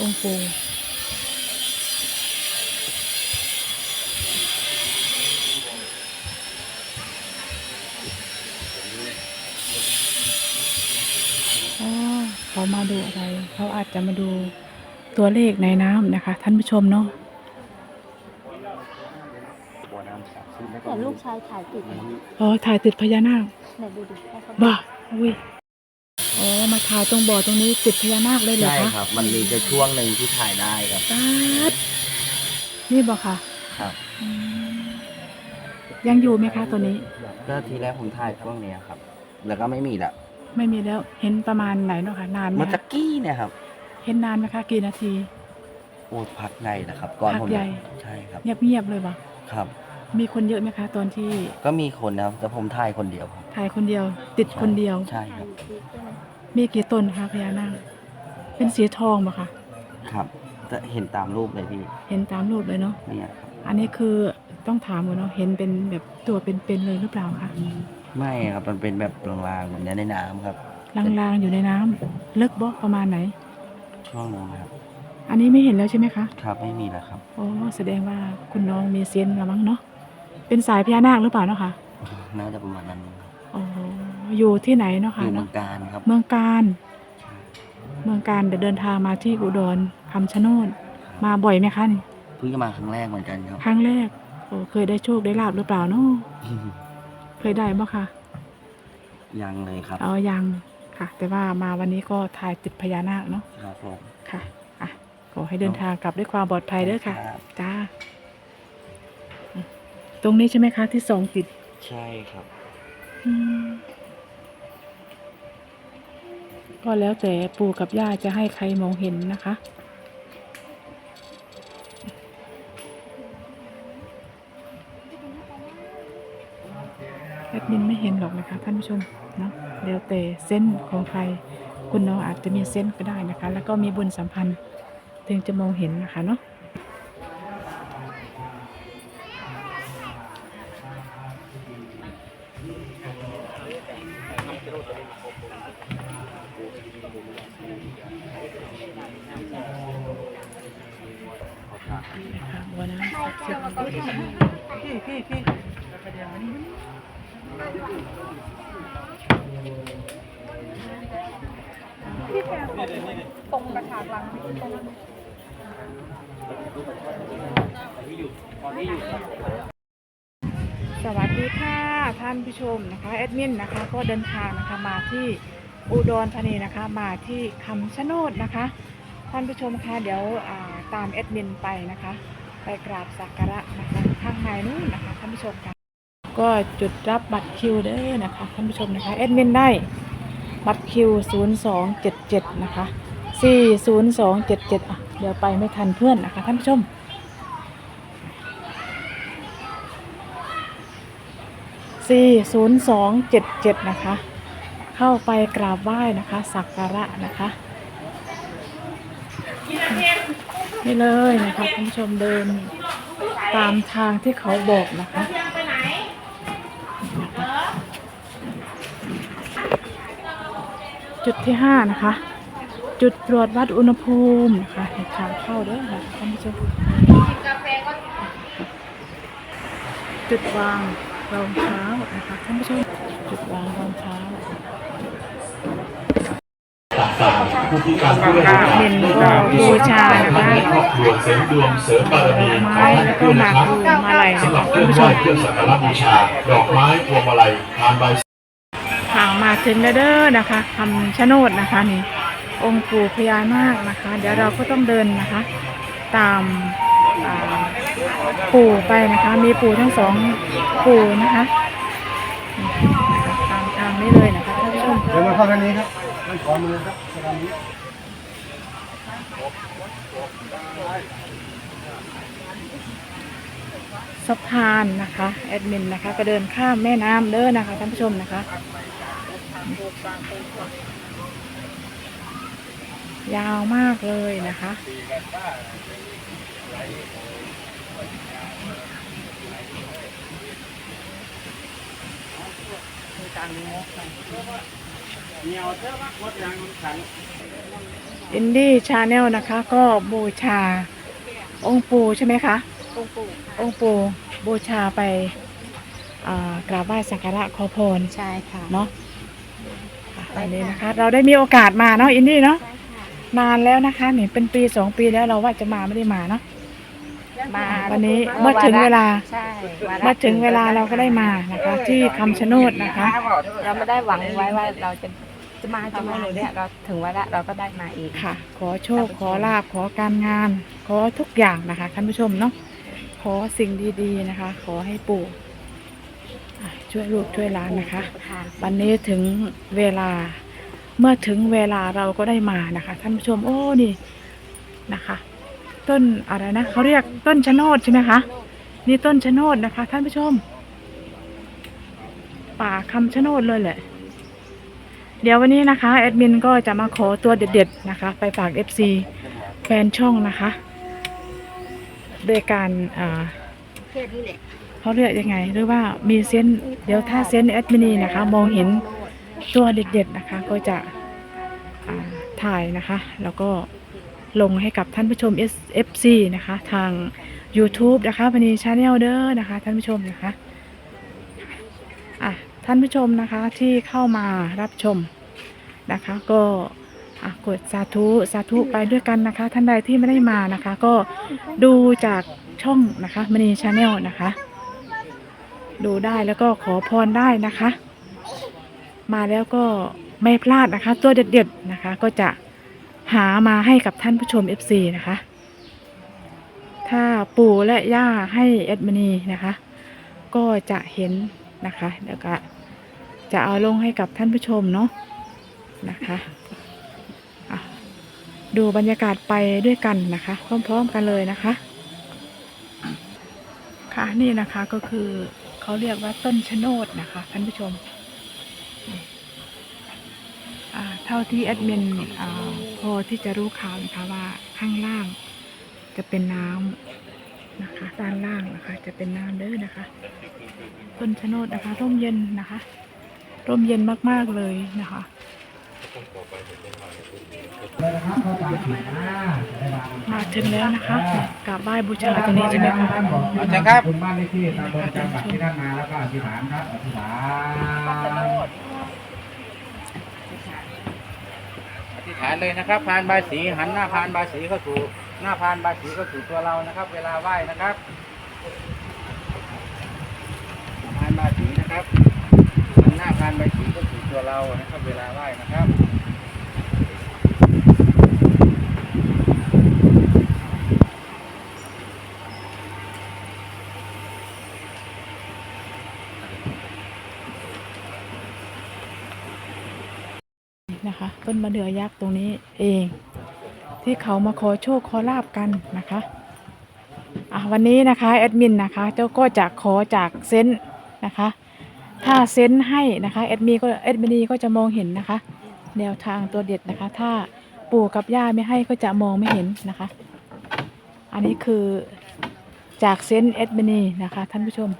องค์ปู่อ๋อเขามาดูอะไร เขาอาจจะมาดูตัวเลขในน้ำนะคะ ท่านผู้ชมเนาะบัวน้ำศักดิ์สิทธิ์แล้วก็แต่ลูกชายถ่ายติดนะอ๋อถ่ายติดพญานาคไหนดูดิให้เขาบ้าอุ้ย อ๋อมาถ่ายตรงบ่อตรงนี้ติดพญานาคเลยเหรอใช่คะครับ มันมีแค่ช่วงหนึ่งที่ถ่ายได้ครับตาดนี่บ่ค่ะครับอืมยังอยู่ไหมคะตัวนี้ ก็ทีแรกผมถ่ายช่วงเนี้ยครับ แล้วก็ไม่มีละไม่มีแล้วเห็นประมาณไหนเนาะคะนานไหมเมื่อตะคะกี้เนี่ยครับเห็นนานไหมคะกี่นาที โอ้พักใหญ่นะครับ ก่อนพักผมใหญ่ ใช่ครับเงียบเงียบๆเลยบ่ครับ มีคนเยอะไหมคะ ตอนที่ก็มีคนนะครับแต่ผมถ่ายคนเดียวครับถ่ายคนเดียว ติดคนเดียว ใช่ครับ ถ่ายติดด้วยนะมีกี่ต้นคะพญานาคเป็นสีทองบ่คะครับ จะเห็นตามรูปเลยพี่เห็นตามรูปเลยเนาะเนี่ยครับอันนี้คือต้องถามก่อนเนาะเห็นเป็นแบบตัวเป็นๆเลยหรือเปล่าคะไม่ครับมันเป็นแบบลางๆเหมือนในน้ำครับ ลางๆอยู่ในน้ำลึกบ่ประมาณไหน ช่วงนึงครับ อันนี้ไม่เห็นแล้วใช่ไหมคะครับไม่มีแล้วครับ อ๋อแสดงว่าคุณน้องมีเซนส์ละมั้งเนาะเป็นสายพญานาคหรือเปล่าเนาะคะ น่าจะประมาณนั้นครับอ๋อ อยู่ที่ไหนเนาะอคะยู่เมืเนาะองการครับ เมืองการ เมืองการเดี๋ยวเดินทางมาที่อุดรคำชะโนดมาบ่อยไหมคะนี่เพิ่งจะมาครั้งแรกเหมือนกันครับ ครั้งแรกโอ้เคยได้โชคได้ลาบหรือเปล่าเนาะเคยได้บ่คะยังเลยครับเอายังค่ะ แต่ว่ามาวันนี้ก็ถ่ายติดพญานาคเนาะครับผมค่ะอะขอให้เดินทางกลับด้วยความปลอดภัยเด้อค่ะ รับจ้าอืมตรงนี้ใช่ไหมคะที่สองติด ใช่ครับ อืม ก็แล้วแต่ปู่กับย่าจะให้ใครมองเห็นนะคะ แอดมินไม่เห็นหรอกนะคะท่านผู้ชมเนาะแล้วแต่เส้นของใคร คุณน้องอาจจะมีเส้นก็ได้นะคะ แล้วก็มีบุญสัมพันธ์ ถึงจะมองเห็นนะคะเนาะ บัวน้ำศักดิ์สิทธิ์สวัสดีค่ะท่านผู้ชมนะคะแอดมินนะคะก็เดินทางนะคะมาที่อุดรธานีนะคะมาที่คำชะโนดนะคะ ท่านผู้ชมคะเดี๋ยวตามแอดมินไปนะคะ ไปกราบสักการะนะคะข้างในนู้นนะคะท่านผู้ชมค่ะก็จุดรับบัตรคิวเด้อนะคะท่านผู้ชมนะคะแอดมินได้บัตรคิว 0277 นะคะ 40277 อะ เดี๋ยวไปไม่ทันเพื่อนนะคะท่านผู้ชม40277 นะคะ เข้าไปกราบไหว้นะคะ สักการะนะคะ นี่เลยนะคะท่านผู้ชมเดินตามทางที่เขาบอกนะคะจุดที่ห้านะคะ จุดตรวจวัดอุณหภูมินะคะในทางเข้าด้วยค่ะท่านผู้ชมจุดวางรองเท้านะคะท่านผู้ชมจุดวางรองเท้า เห็นก็บูชานะคะครอบครัวเสริมดวงเสริมบารมีไม้แล้วก็หมากพลูมาลัยสำหนะรับคะผู้ท่านไหผู้ชมว้เครื่องสักการะบูชา ดอกไม้พวงมาลัยทานใบทางมาถึงแล้วเด้อนะคะคำชะโนดนะคะนี่องค์ปู่พญานาคนะคะ เดี๋ยวเราก็ต้องเดินนะคะ ตามปู่ไปนะคะ มีปู่ทั้งสองปู่นะคะตามทางนี้เลยนะคะท่านผู้ชมเดินมาเข้าทางนี้ครับ ด้านขวามือครับทางนี้สะพานนะคะแอดมินนะคะ ก็เดินข้ามแม่น้ำเด้อนะคะท่านผู้ชมนะคะยาวมากเลยนะคะเหนียวเท่าวัดวัดยางมันขัน อินดี้ชาแนลนะคะ ก็บูชา องค์ปู่ใช่ไหมคะ องค์ปู่องค์ปู่บูชาไปอ่ากราบไหว้สักการะขอพรใช่ค่ะเนาะค่ะวันนี้นะคะ เราได้มีโอกาสมาเนาะอินดี้เนาะใช่ค่ะนานแล้วนะคะนี่เป็นปีสองปีแล้วเราว่าจะมาไม่ได้มาเนาะมาวันนี้เมื่อถึงเวลาใช่วาระเมื่อถึงเวลาเราก็ได้มานะคะ ที่คำชะโนดนะคะ เราไม่ได้หวังไว้ว่าเราจะ จะมาจะมาเนี่ยเราถึงวาระเราก็ได้มาเอง ค่ะ ขอโชค ขอลาบขอการงาน ขอทุกอย่างนะคะท่านผู้ชมเนาะ ขอสิ่งดีๆนะคะ ขอให้ปู่อะช่วยลูกช่วยหลานนะคะ วันนี้ถึงเวลา เมื่อถึงเวลาเราก็ได้มานะคะ ท่านผู้ชม โอ้ นี่นะคะ ต้นอะไรนะเขาเรียกต้นชะโนดใช่ไหมคะ นี่ต้นชะโนดนะคะ ท่านผู้ชม ป่าคำชะโนดเลยแหละ เดี๋ยววันนี้นะคะแอดมินก็จะมาขอตัวเด็ดๆนะคะ ไปฝาก FC แฟนช่องนะคะโดยการอ่าเขาเรียกยังไง หรือว่ามีเซนเดี๋ยวถ้าเซนแอดมินีนะคะ มองเห็นตัวเด็ดๆนะคะ ก็จะถ่ายนะคะ แล้วก็ลงให้กับท่านผู้ชม FC นะคะ ทาง YouTube นะคะวันนี้ชาแนลเด้อนะคะ ท่านผู้ชมนะคะอะ ท่านผู้ชมนะคะที่เข้ามารับชมนะคะ ก็กดสาธุสาธุไปด้วยกันนะคะ ท่านใดที่ไม่ได้มานะคะ ก็ดูจากช่องนะคะมณีชาแนลนะคะ ดูได้แล้วก็ขอพรได้นะคะ มาแล้วก็ไม่พลาดนะคะ ตัวเด็ดๆนะคะ ก็จะหามาให้กับท่านผู้ชม FC นะคะ ถ้าปู่และย่าให้แอดมินีนะคะ ก็จะเห็น นะคะแล้วก็จะเอาลงให้กับท่านผู้ชมเนาะนะคะดูบรรยากาศไปด้วยกันนะคะ พร้อมๆกันเลยนะคะ ค่ะนี่นะคะก็คือเขาเรียกว่าต้นชะโนดนะคะท่านผู้ชมเท่าที่แอดมินพอที่จะรู้ข่าวนะคะว่าข้างล่างจะเป็นน้ำ นะคะด้านล่างนะคะ จะเป็นน้ำเด้อนะคะต้นชะโนดนะคะร่มเย็นนะคะ ร่มเย็นมากๆเลยนะคะมาถึงแล้วนะคะกราบไหว้บูชาตรงนี้ใช่ไหมคะเชิญครับคุณบ้านเลขที่ตามเบอร์จังหวัดที่ท่านมาแล้วก็อธิษฐานครับอธิษฐานอธิษฐานเลยนะครับพานบายสีหันหน้าพานบายสีเข้าสู่ หน้าพานบาสีเข้าสู่ตัวเรานะครับ เวลาไหว้นะครับพานบาสีนะครับหน้าพานบาสีเข้าสู่ตัวเรานะครับ เวลาไหว้นะครับนะคะต้นมะเดื่อยักษ์ตรงนี้เอง ที่เขามาขอโชคขอลาบกันนะคะอะวันนี้นะคะแอดมินนะคะเจ้าก็จะขอจากเซนต์นะคะ ถ้าเซนต์ให้นะคะแอดมินก็แอดมินีก็จะมองเห็นนะคะ แนวทางตัวเด็ดนะคะ ถ้าปู่กับย่าไม่ให้ก็จะมองไม่เห็นนะคะ อันนี้คือจากเซนต์แอดมินีนะคะท่านผู้ชม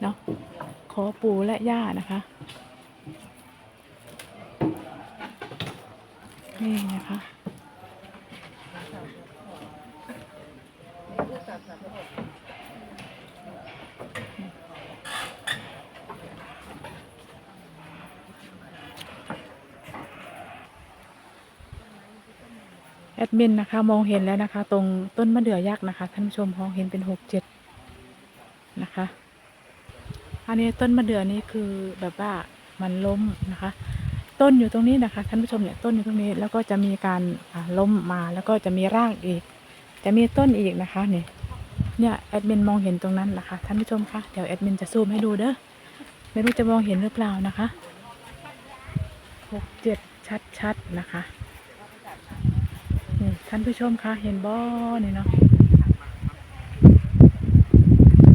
เนาะขอปู่และย่านะคะนี่นะคะ แอดมินนะคะมองเห็นแล้วนะคะ ตรงต้นมะเดื่อยักษ์นะคะ ท่านผู้ชมมองเห็นเป็นหกเจ็ดนะคะ อันนี้ต้นมะเดื่อนี้คือแบบว่ามันล้มนะคะ ต้นอยู่ตรงนี้นะคะ ท่านผู้ชมเนี่ยต้นอยู่ตรงนี้แล้วก็จะมีการล้มมาแล้วก็จะมีรากอีก จะมีต้นอีกนะคะเนี่ยเนี่ยแอดมินมองเห็นตรงนั้นแหละค่ะท่านผู้ชมคะเดี๋ยวแอดมินจะซูมให้ดูเด้อไม่รู้จะมองเห็นหรือเปล่านะคะหกเจ็ดชัดๆนะคะ ท่านผู้ชมคะเห็นบ่อนี่เนาะ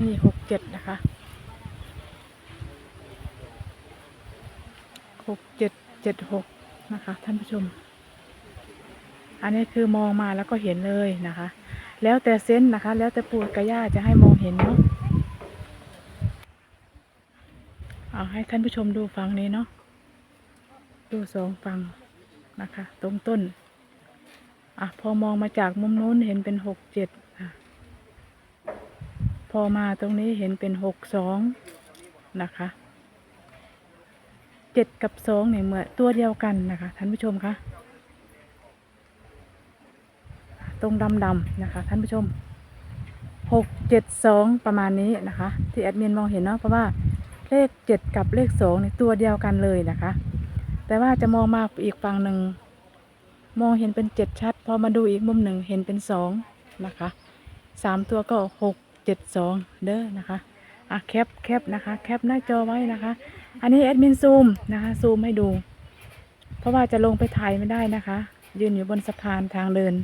นี่หกเจ็ดนะคะหกเจ็ดเจ็ดหกนะคะ ท่านผู้ชม อันนี้คือมองมาแล้วก็เห็นเลยนะคะ แล้วแต่เซนส์นะคะ แล้วแต่ปูดกระย่าจะให้มองเห็นเนาะเอาให้ท่านผู้ชมดูฝั่งนี้เนาะดูสองฝั่งนะคะ ตรงต้น อะ พอมองมาจากมุมนู้นเห็นเป็นหกเจ็ดอะ พอมาตรงนี้เห็นเป็นหกสองนะคะเจ็ดกับสองเนี่ยเหมือนตัวเดียวกันนะคะท่านผู้ชมคะตรงดำดำๆนะคะท่านผู้ชมหกเจ็ดสองประมาณนี้นะคะ ที่แอดมินมองเห็นเนาะเพราะว่าเลขเจ็ดกับเลขสองเนี่ยตัวเดียวกันเลยนะคะ แต่ว่าจะมองมาอีกฝั่งหนึ่ง มองเห็นเป็นเจ็ดชัด พอมาดูอีกมุมหนึ่งเห็นเป็นสองนะคะสามตัวก็หกเจ็ดสองเด้อนะคะอะแคปแคปนะคะ แคปหน้าจอไว้นะคะ อันนี้แอดมินซูมนะคะซูมให้ดู เพราะว่าจะลงไปถ่ายไม่ได้นะคะ ยืนอยู่บนสะพานทางเดิน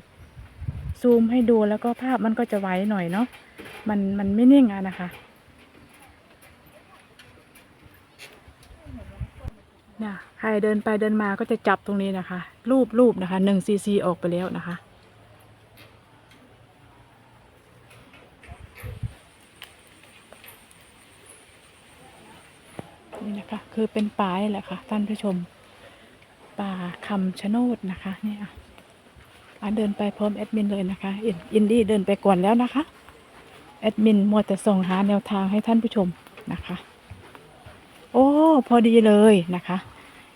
ซูมให้ดูแล้วก็ภาพมันก็จะไหวหน่อยเนาะมันมันไม่นิ่งอะนะคะเนี่ย ใครเดินไปเดินมาก็จะจับตรงนี้นะคะ รูปรูปนะคะหนึ่งซีซีออกไปแล้วนะคะ นี่นะคะ คือเป็นป่าแหละค่ะ ท่านผู้ชม ป่าคำชะโนดนะคะเนี่ยอะเดินไปพร้อมแอดมินเลยนะคะอินอินดี้เดินไปก่อนแล้วนะคะ แอดมินมัวแต่ส่งหาแนวทางให้ท่านผู้ชมนะคะ โอ้ พอดีเลยนะคะ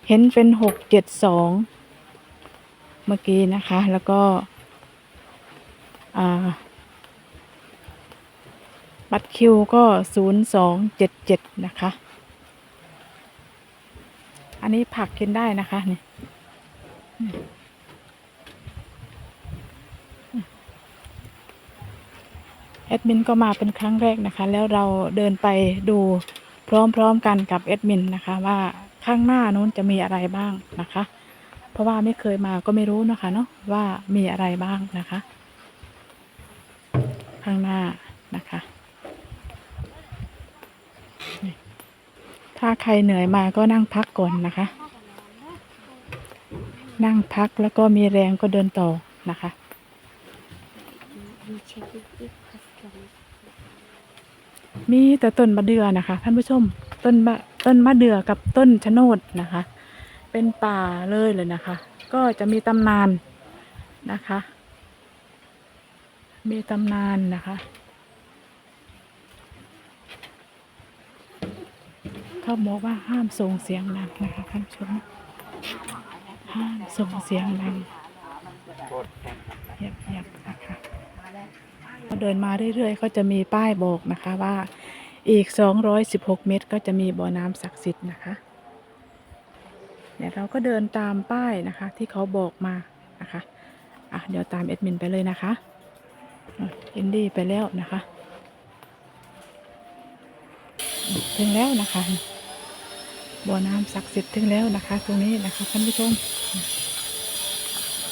เห็นเป็นหกเจ็ดสองเมื่อกี้นะคะ แล้วก็บัตรคิวก็ศูนย์สองเจ็ดเจ็ดนะคะ อันนี้ผักกินได้นะคะนี่แอดมินก็มาเป็นครั้งแรกนะคะ แล้วเราเดินไปดูพร้อมๆกันกับแอดมินนะคะว่า ข้างหน้านู้นจะมีอะไรบ้างนะคะ เพราะว่าไม่เคยมาก็ไม่รู้เนาะคะเนาะว่ามีอะไรบ้างนะคะ ข้างหน้านะคะถ้าใครเหนื่อยมาก็นั่งพักก่อนนะคะ นั่งพักแล้วก็มีแรงก็เดินต่อนะคะ มีแต่ต้นมะเดื่อนะคะท่านผู้ชม ต้นมะ ต้นมะเดื่อกับต้นชะโนดนะคะ เป็นป่าเลยเลยนะคะ ก็จะมีตำนานนะคะ มีตำนานนะคะเขาบอกว่าห้ามส่งเสียงดังนะคะท่านชมห้ามส่งเสียงดังเงียบๆนะคะพอเดินมาเรื่อยๆก็จะมีป้ายบอกนะคะว่า อีก 216 เมตรก็จะมีบ่อน้ำศักดิ์สิทธิ์นะคะเดี๋ยวเราก็เดินตามป้ายนะคะ ที่เขาบอกมานะคะอะเดี๋ยวตามเอดมินไปเลยนะคะอะอินดี้ไปแล้วนะคะ ถึงแล้วนะคะบ่อน้ำศักดิ์สิทธิ์ถึงแล้วนะคะ ตรงนี้นะคะท่านผู้ชม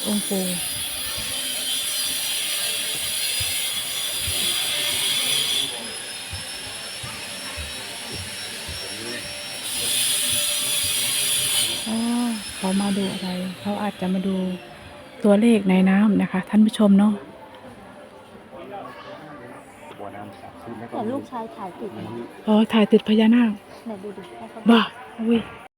องค์ปู่อ๋อ เขามาดูอะไร เขาอาจจะมาดูตัวเลขในน้ำนะคะ ท่านผู้ชมเนาะแต่ลูกชายถ่ายติดนะอ๋อถ่ายติดพญานาคไหนดูดิให้เขาบ้าอุ้ย